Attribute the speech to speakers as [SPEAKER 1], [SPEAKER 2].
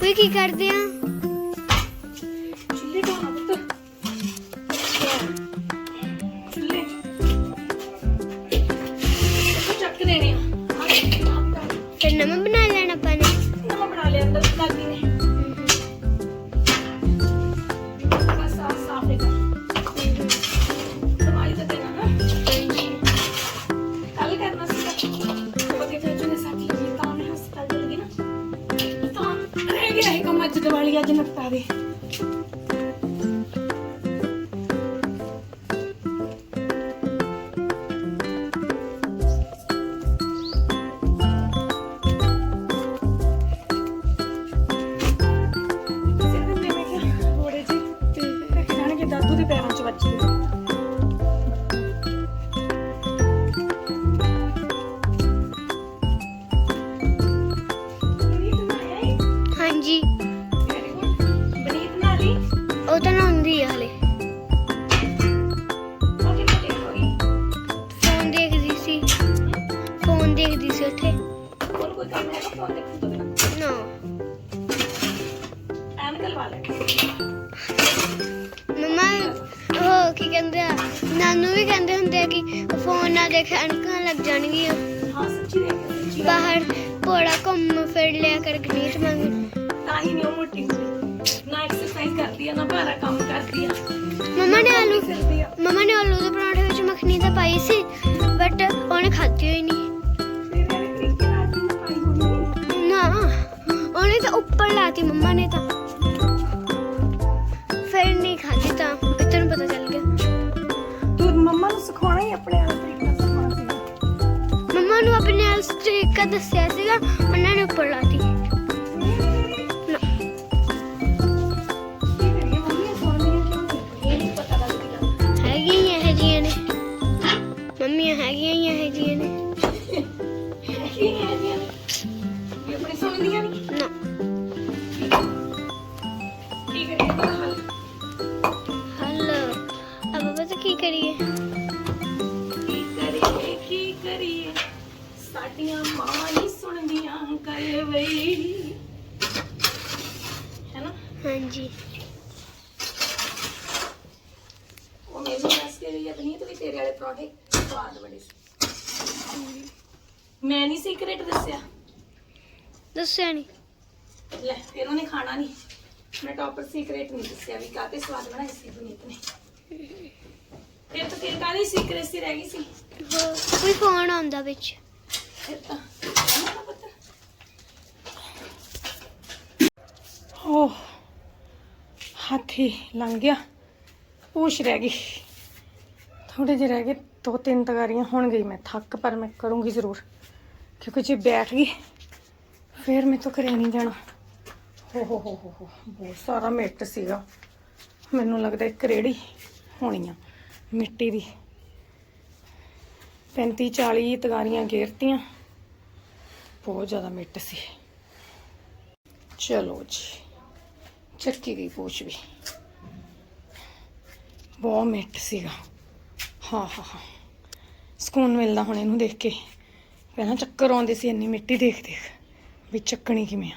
[SPEAKER 1] ਕੋਈ ਕੀ ਕਰਦੇ ਆ?
[SPEAKER 2] ਦੀਵਾਲੀ ਅੱਜ ਨਿਪਟਾ ਦੇ। ਦਾਦੂ ਦੇ ਪੈਰਾਂ 'ਚ ਵੱਜਦੇ
[SPEAKER 1] ਹਾਂਜੀ ਉਹ ਤਾਂ ਹੁੰਦੀ ਆ ਹਲੇ। ਫੋਨ ਦੇਖਦੀ ਸੀ। ਫੋਨ ਦੇਖਦੀ ਸੀ ਉੱਥੇ।
[SPEAKER 2] ਹੋਰ ਕੋਈ ਕੰਮ ਹੈਗਾ ਫੋਨ ਦੇਖਣ ਤੋਂ ਬਿਨਾਂ
[SPEAKER 1] ਨਾ।
[SPEAKER 2] ਐਨਕ ਲਵਾ
[SPEAKER 1] ਮਮਾ, ਉਹ ਕੀ ਕਹਿੰਦੇ ਆ? ਨਾਨੂ ਵੀ ਕਹਿੰਦੇ ਹੁੰਦੇ ਆ ਕਿ ਫੋਨ ਨਾ ਦੇਖ ਅਣਕਾਂ ਲੱਗ ਜਾਣਗੀਆਂ।
[SPEAKER 2] ਹਾਂ ਸੱਚੀ ਦੇਖ
[SPEAKER 1] ਬਾਹਰ ਘੋੜਾ ਘੁੰਮ ਫਿਰ ਲਿਆ ਕਰ ਗਣੀਤ ਮੰਗ
[SPEAKER 2] ਤਾਂ ਹੀ ਨਹੀਂ ਮੋਟੀ ਨਾ ਐਕਸਰਸਾਈਜ਼ ਕਰਦੀ ਆ ਨਾ ਭਾਰਾ ਕੰਮ ਕਰਦੀ ਆ।
[SPEAKER 1] ਮਮਾ ਨੇ ਆਲੂ
[SPEAKER 2] ਫਿਰਦੀ ਆ।
[SPEAKER 1] ਮਮਾ ਨੇ ਆਲੂ ਦੇ ਪਰੌਂਠੇ ਵਿੱਚ ਮੱਖਣੀ ਤਾਂ ਪਾਈ ਸੀ ਬਟ ਉਹਨੇ ਖਾਧੀ ਹੋਈ ਨਹੀਂ।
[SPEAKER 2] ਤਰੀਕੇ ਨਾਲ ਪਾਈ ਹੋਣੀ
[SPEAKER 1] ਨਾ ਉਹਨੇ ਤਾਂ ਉੱਪਰ ਲਾਤੀ ਮੰਮਾ ਨੇ ਤਾਂ। ਫਿਰ ਨਹੀਂ ਖਾਧੀ ਤਾਂ ਫਿਰ ਤੈਨੂੰ ਪਤਾ ਚੱਲ ਗਿਆ।
[SPEAKER 2] ਤੂੰ ਮੰਮਾ ਨੂੰ ਸਿਖਾਉਣਾ ਹੀ ਆਪਣੇ ਆਪ ਤਰੀਕਾ ਸਿਖਾਉਣਾ ਸੀ
[SPEAKER 1] ਮੰਮਾ ਨੂੰ ਆਪਣੇ ਨਾਲ ਤਰੀਕਾ ਦੱਸਿਆ ਸੀਗਾ ਉਹਨਾਂ ਨੇ ਉੱਪਰ ਲਾਤੀ। ਮੰਮੀਆਂ ਹੈਗੀਆਂ ਹੀ ਇਹੋ ਜਿਹੀਆਂ ਨੇ।
[SPEAKER 2] ਇਹ ਆਪਣੀ ਸੁਣਦੀਆਂ ਨਹੀਂ?
[SPEAKER 1] ਨਾ।
[SPEAKER 2] ਕੀ ਕਰੀਏ ਤਾਂ ਹਾਲ।
[SPEAKER 1] ਹਲੋ। ਅਬ ਪਤਾ ਕੀ ਕਰੀਏ?
[SPEAKER 2] ਕੀ ਕਰੀਏ ਕੀ ਕਰੀਏ? ਸਾਡੀਆਂ ਮਾਂ ਨਹੀਂ ਸੁਣਦੀਆਂ ਗੱਲ ਵਈ ਹੈ ਨਾ?
[SPEAKER 1] ਹਾਂਜੀ।
[SPEAKER 2] ਉਹ ਮੇਰੇ ਦੱਸ ਕੇ ਗਈ ਆਪਣੀ ਤੇ ਵੀ ਤੇਰੇ ਵਾਲੇ ਪਰੌਂਠੇ। ਸਵਾਦ ਬੜੇ ਮੈਂ ਨਹੀਂ ਸੀਕ੍ਰੇਟ ਦੱਸਿਆ।
[SPEAKER 1] ਦੱਸਿਆ ਨਹੀਂ।
[SPEAKER 2] ਲੈ ਫਿਰ ਉਹਨੇ ਖਾਣਾ ਨਹੀਂ। ਮੈਂ ਟੌਪਰ ਸੀਕ੍ਰੇਟ ਨਹੀਂ ਦੱਸਿਆ ਵੀ ਕਾਤੇ ਸਵਾਦ ਬਣਾਈ ਸੀ ਪੁਨੀਤ ਨੇ। ਫਿਰ ਤਾਂ ਤੇਰੀ ਕਾਹਦੀ ਸੀਕ੍ਰੇਸੀ ਰਹਿ ਗਈ ਸੀ।
[SPEAKER 1] ਹੋਰ ਕੋਈ ਫੋਨ ਆਉਂਦਾ ਵਿੱਚ।
[SPEAKER 2] ਫਿਰ ਤਾਂ ਰਹਿਣਾ ਤਾਂ ਪੁੱਤ। ਓਹ ਹਾਥੀ ਲੰਘ ਗਿਆ। ਪੂਛ ਰਹਿ ਗਈ। ਥੋੜੇ ਜਿਹੇ ਰਹਿ ਗਏ, ਦੋ ਤਿੰਨ ਤਗਾਰੀਆਂ ਹੁਣ ਗਈ ਮੈਂ ਥੱਕ ਪਰ ਮੈਂ ਕਰੂੰਗੀ ਜ਼ਰੂਰ। ਕਿਉਂਕਿ ਜੇ ਬੈਠ ਗਈ, ਫਿਰ ਮੈਂ ਤੋਂ ਕਰਿਆ ਨਹੀਂ ਜਾਣਾ। ਹੋ ਹੋ ਹੋ ਹੋ ਹੋ, ਬਹੁਤ ਸਾਰਾ ਮਿੱਟ ਸੀਗਾ। ਮੈਨੂੰ ਲੱਗਦਾ ਇੱਕ ਰੇੜੀ ਹੋਣੀ ਆ, ਮਿੱਟੀ ਦੀ। 35 40 ਤਗਾਰੀਆਂ ਗੇਰਤੀਆਂ। ਬਹੁਤ ਜ਼ਿਆਦਾ ਮਿੱਟ ਸੀ। ਚਲੋ ਜੀ, ਚੱਕੀ ਗਈ ਪੂਛ ਵੀ। ਬਹੁਤ ਮਿੱਟ ਸੀਗਾ। ਹਾਂ ਹਾਂ ਹਾਂ। ਸਕੂਨ ਮਿਲਦਾ ਹੁਣ ਇਹਨੂੰ ਦੇਖ ਕੇ। ਪਹਿਲਾਂ ਚੱਕਰ ਆਉਂਦੇ ਸੀ ਇੰਨੀ ਮਿੱਟੀ ਦੇਖ ਦੇਖ ਵੀ ਚੱਕਣੀ ਕਿਵੇਂ ਆ?